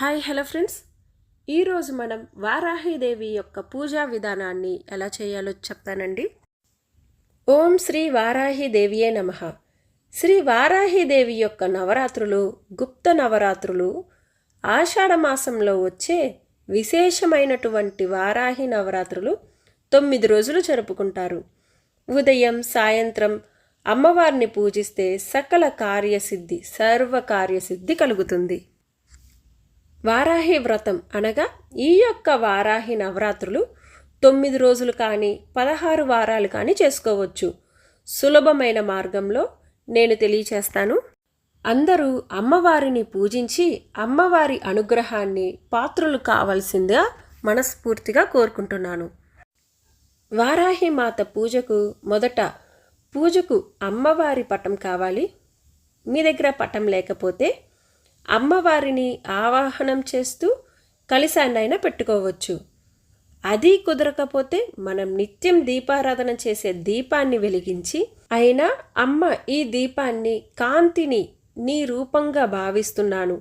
Hi hello friends. ఈరోజు మనం వారాహిదేవి యొక్క పూజా విధానాన్ని ఎలా చేయాలో చెప్తానండి. ఓం శ్రీ వారాహిదేవియే నమ. శ్రీ వారాహిదేవి యొక్క నవరాత్రులు గుప్త నవరాత్రులు ఆషాఢ మాసంలో వచ్చే విశేషమైనటువంటి వారాహి నవరాత్రులు తొమ్మిది రోజులు జరుపుకుంటారు. ఉదయం సాయంత్రం అమ్మవారిని పూజిస్తే సకల కార్యసిద్ధి సర్వ కార్యసిద్ధి కలుగుతుంది. వారాహి వ్రతం అనగా ఈ యొక్క వారాహి నవరాత్రులు తొమ్మిది రోజులు కానీ పదహారు వారాలు కానీ చేసుకోవచ్చు. సులభమైన మార్గంలో నేను తెలియచేస్తాను. అందరూ అమ్మవారిని పూజించి అమ్మవారి అనుగ్రహాన్ని పాత్రులు కావాల్సిందిగా మనస్ఫూర్తిగా కోరుకుంటున్నాను. వారాహి మాత పూజకు మొదట పూజకు అమ్మవారి పటం కావాలి. మీ దగ్గర పటం లేకపోతే అమ్మవారిని ఆవాహనం చేస్తూ కలిశాన్నైనా పెట్టుకోవచ్చు. అది కుదరకపోతే మనం నిత్యం దీపారాధన చేసే దీపాన్ని వెలిగించి అయినా అమ్మ ఈ దీపాన్ని కాంతిని నీ రూపంగా భావిస్తున్నాను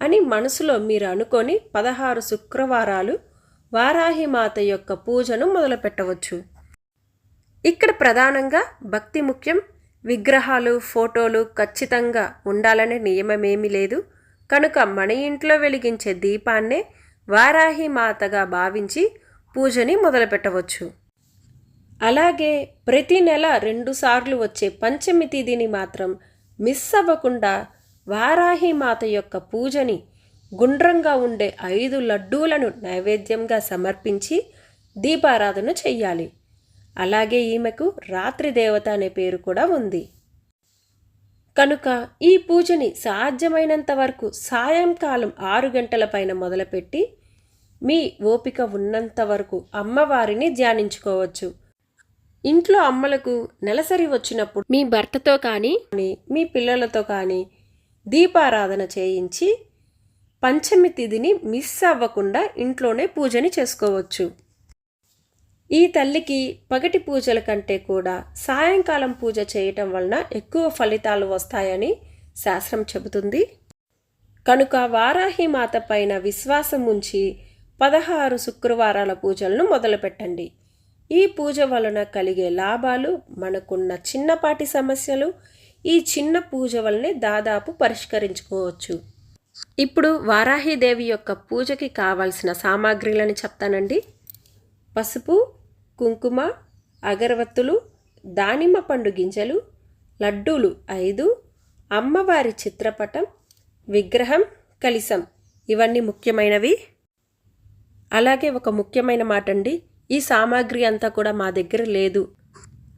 అని మనసులో మీరు అనుకొని పదహారు శుక్రవారాలు వారాహి మాత యొక్క పూజను మొదలుపెట్టవచ్చు. ఇక్కడ ప్రధానంగా భక్తి ముఖ్యం. విగ్రహాలు ఫోటోలు ఖచ్చితంగా ఉండాలనే నియమమేమీ లేదు. కనుక మన ఇంట్లో వెలిగించే దీపాన్నే వారాహి మాతగా భావించి పూజని మొదలుపెట్టవచ్చు. అలాగే ప్రతి నెల రెండుసార్లు వచ్చే పంచమి తిథిని మాత్రం మిస్ అవ్వకుండా వారాహి మాత యొక్క పూజని గుండ్రంగా ఉండే ఐదు లడ్డూలను నైవేద్యంగా సమర్పించి దీపారాధన చెయ్యాలి. అలాగే ఈమెకు రాత్రి దేవత అనే పేరు కూడా ఉంది. కనుక ఈ పూజని సాధ్యమైనంత వరకు సాయంకాలం ఆరు గంటల పైన మొదలుపెట్టి మీ ఓపిక ఉన్నంత వరకు అమ్మవారిని ధ్యానించుకోవచ్చు. ఇంట్లో అమ్మలకు నెలసరి వచ్చినప్పుడు మీ భర్తతో కానీ మీ పిల్లలతో కానీ దీపారాధన చేయించి పంచమి తిథిని మిస్ అవ్వకుండా ఇంట్లోనే పూజని చేసుకోవచ్చు. ఈ తల్లికి పగటి పూజల కంటే కూడా సాయంకాలం పూజ చేయటం వలన ఎక్కువ ఫలితాలు వస్తాయని శాస్త్రం చెబుతుంది. కనుక వారాహి మాత పైన విశ్వాసం ఉంచి పదహారు శుక్రవారాల పూజలను మొదలుపెట్టండి. ఈ పూజ వలన కలిగే లాభాలు మనకున్న చిన్నపాటి సమస్యలు ఈ చిన్న పూజ వలనే దాదాపు పరిష్కరించుకోవచ్చు. ఇప్పుడు వారాహిదేవి యొక్క పూజకి కావాల్సిన సామాగ్రిలను చెప్తానండి. పసుపు కుంకుమ అగరవత్తులు దానిమ్మ పండు గింజలు లడ్డూలు ఐదు అమ్మవారి చిత్రపటం విగ్రహం కలిసం ఇవన్నీ ముఖ్యమైనవి. అలాగే ఒక ముఖ్యమైన మాట అండి ఈ సామాగ్రి అంతా కూడా మా దగ్గర లేదు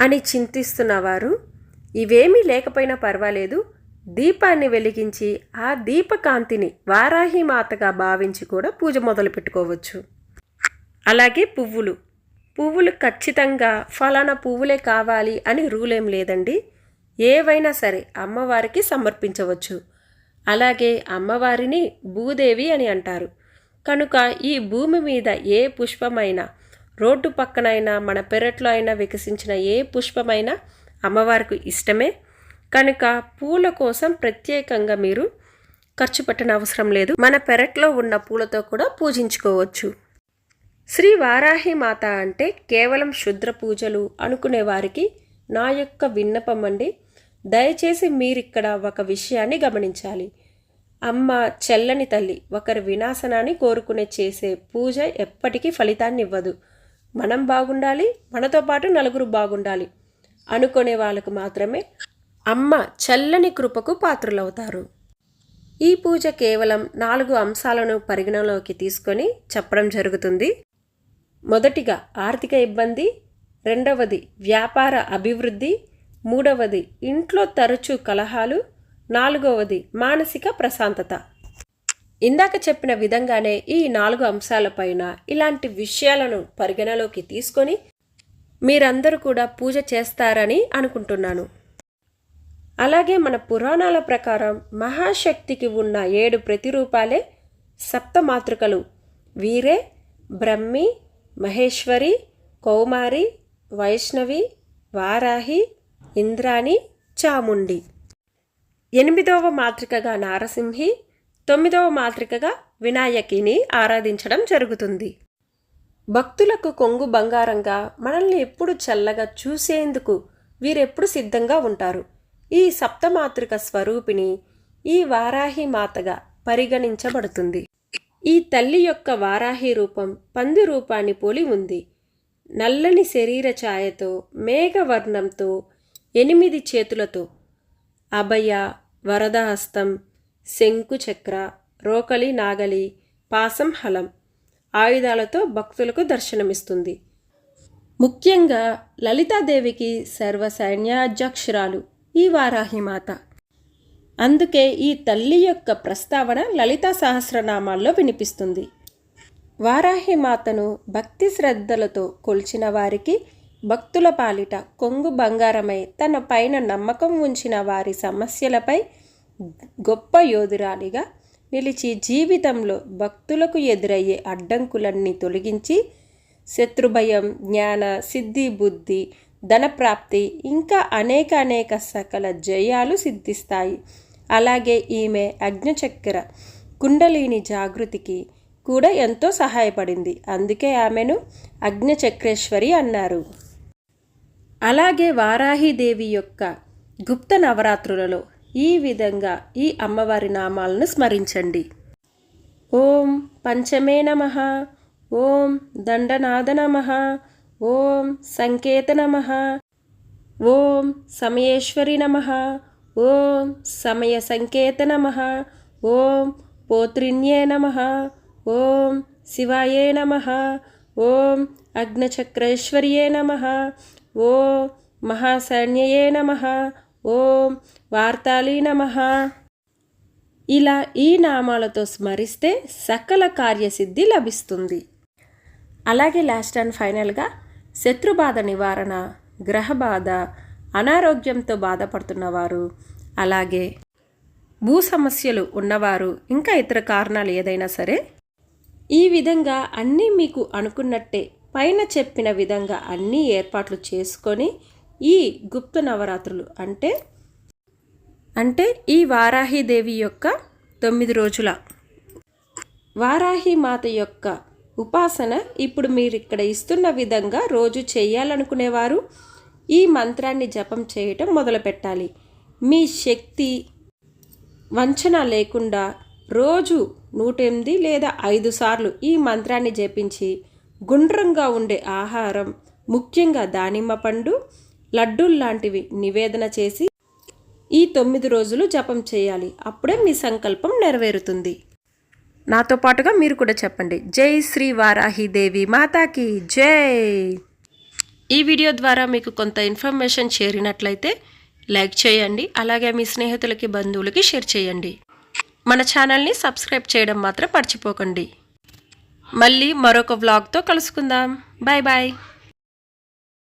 అని చింతిస్తున్నవారు ఇవేమీ లేకపోయినా పర్వాలేదు దీపాన్ని వెలిగించి ఆ దీపకాంతిని వారాహి మాతగా భావించి కూడా పూజ మొదలు పెట్టుకోవచ్చు అలాగే పువ్వులు. పువ్వులు ఖచ్చితంగా ఫలానా పువ్వులే కావాలి అని రూల్ ఏం లేదండి. ఏవైనా సరే అమ్మవారికి సమర్పించవచ్చు. అలాగే అమ్మవారిని భూదేవి అని అంటారు. కనుక ఈ భూమి మీద ఏ పుష్పమైనా రోడ్డు పక్కనైనా మన పెరట్లో అయినా వికసించిన ఏ పుష్పమైనా అమ్మవారికి ఇష్టమే. కనుక పూల కోసం ప్రత్యేకంగా మీరు ఖర్చు పెట్టనవసరం లేదు. మన పెరట్లో ఉన్న పూలతో కూడా పూజించుకోవచ్చు. శ్రీ వారాహి మాత అంటే కేవలం శుద్ర పూజలు అనుకునే వారికి నా యొక్క విన్నపం అండి. దయచేసి మీరిక్కడ ఒక విషయాన్ని గమనించాలి. అమ్మ చెల్లని తల్లి ఒకరి వినాశనాన్ని కోరుకునే చేసే పూజ ఎప్పటికీ ఫలితాన్ని ఇవ్వదు. మనం బాగుండాలి మనతో పాటు నలుగురు బాగుండాలి అనుకునే వాళ్ళకు మాత్రమే అమ్మ చల్లని కృపకు పాత్రులవుతారు. ఈ పూజ కేవలం నాలుగు అంశాలను పరిగణలోకి తీసుకొని చెప్పడం జరుగుతుంది. మొదటిగా ఆర్థిక ఇబ్బంది రెండవది వ్యాపార అభివృద్ధి మూడవది ఇంట్లో తరచూ కలహాలు నాలుగవది మానసిక ప్రశాంతత. ఇందాక చెప్పిన విధంగానే ఈ నాలుగు అంశాలపైన ఇలాంటి విషయాలను పరిగణలోకి తీసుకొని మీరందరూ కూడా పూజ చేస్తారని అనుకుంటున్నాను. అలాగే మన పురాణాల ప్రకారం మహాశక్తికి ఉన్న ఏడు ప్రతిరూపాలే సప్తమాతృకలు. వీరే బ్రహ్మి మహేశ్వరి కౌమారి వైష్ణవి వారాహి ఇంద్రాణి చాముండి. ఎనిమిదవ మాతృకగా నారసింహి తొమ్మిదవ మాతృకగా వినాయకిని ఆరాధించడం జరుగుతుంది. భక్తులకు కొంగు బంగారంగా మనల్ని ఎప్పుడు చల్లగా చూసేందుకు వీరెప్పుడు సిద్ధంగా ఉంటారు. ఈ సప్తమాతృక స్వరూపిణి ఈ వారాహి మాతగా పరిగణించబడుతుంది. ఈ తల్లి యొక్క వారాహి రూపం పంది రూపాన్ని పోలి ఉంది. నల్లని శరీర ఛాయతో మేఘవర్ణంతో ఎనిమిది చేతులతో. అభయ వరదహస్తం శంకు చక్ర రోకలి నాగలి పాసం హలం ఆయుధాలతో భక్తులకు దర్శనమిస్తుంది. ముఖ్యంగా లలితాదేవికి సర్వ సైన్యాధ్యక్షురాలు ఈ వారాహిమాత అందుకే ఈ తల్లి యొక్క ప్రస్తావన లలితా సహస్రనామాల్లో వినిపిస్తుంది. వారాహి మాతను భక్తి శ్రద్ధలతో కొల్చిన వారికి భక్తుల పాలిట కొంగు బంగారమై తన పైన నమ్మకం ఉంచిన వారి సమస్యలపై గొప్ప యోధురాలిగా నిలిచి జీవితంలో భక్తులకు ఎదురయ్యే అడ్డంకులన్నీ తొలగించి శత్రుభయం జ్ఞాన సిద్ధి బుద్ధి ధనప్రాప్తి ఇంకా అనేక అనేక సకల జయాలు సిద్ధిస్తాయి. అలాగే ఈమె అగ్నిచక్ర కుండలిని జాగృతికి కూడా ఎంతో సహాయపడింది. అందుకే ఆమెను అగ్నిచక్రేశ్వరి అన్నారు. అలాగే వారాహిదేవి యొక్క గుప్త నవరాత్రులలో ఈ విధంగా ఈ అమ్మవారి నామాలను స్మరించండి. ఓం పంచమే నమ ఓం దండనాద నమ ఓం సంకేత నమ ఓం సమయేశ్వరి నమ ఓం సమయ సంకేత నమ. ఓం పోత్రిణ్యే నమ. ఓం శివాయే నమ. ఓం అగ్నచక్రేశ్వర్యే నమ. ఓం మహాసైన్యయే నమ. ఓం వార్తాళీ నమ. ఇలా ఈ నామాలతో స్మరిస్తే సకల కార్యసిద్ధి లభిస్తుంది. అలాగే లాస్ట్ అండ్ ఫైనల్గా శత్రుబాధ నివారణ గ్రహబాధ అనారోగ్యంతో బాధపడుతున్నవారు. అలాగే భూ సమస్యలు ఉన్నవారు ఇంకా ఇతర కారణాలు ఏదైనా సరే ఈ విధంగా అన్నీ మీకు అనుకున్నట్టే పైన చెప్పిన విధంగా అన్నీ ఏర్పాట్లు చేసుకొని ఈ గుప్త నవరాత్రులు అంటే అంటే ఈ వారాహిదేవి యొక్క తొమ్మిది రోజుల వారాహి మాత యొక్క ఉపాసన ఇప్పుడు మీరు ఇక్కడ ఇస్తున్న విధంగా రోజు చేయాలనుకునేవారు. ఈ మంత్రాన్ని జపం చేయటం మొదలుపెట్టాలి. మీ శక్తి వంచన లేకుండా రోజు నూట ఎనిమిది లేదా ఐదు సార్లు ఈ మంత్రాన్ని జపించి గుండ్రంగా ఉండే ఆహారం ముఖ్యంగా దానిమ్మ పండు లడ్డూల్లాంటివి నివేదన చేసి ఈ తొమ్మిది రోజులు జపం చేయాలి. అప్పుడే మీ సంకల్పం నెరవేరుతుంది. నాతో పాటుగా మీరు కూడా చెప్పండి. జై శ్రీ వారాహి దేవి మాతాకి. జై! ఈ వీడియో ద్వారా మీకు కొంత ఇన్ఫర్మేషన్ చేరినట్లయితే లైక్ చేయండి అలాగే మీ స్నేహితులకి బంధువులకి షేర్ చేయండి. మన ఛానల్ని సబ్స్క్రైబ్ చేయడం మాత్రం మర్చిపోకండి. మళ్ళీ మరొక వ్లాగ్తో కలుసుకుందాం. Bye bye.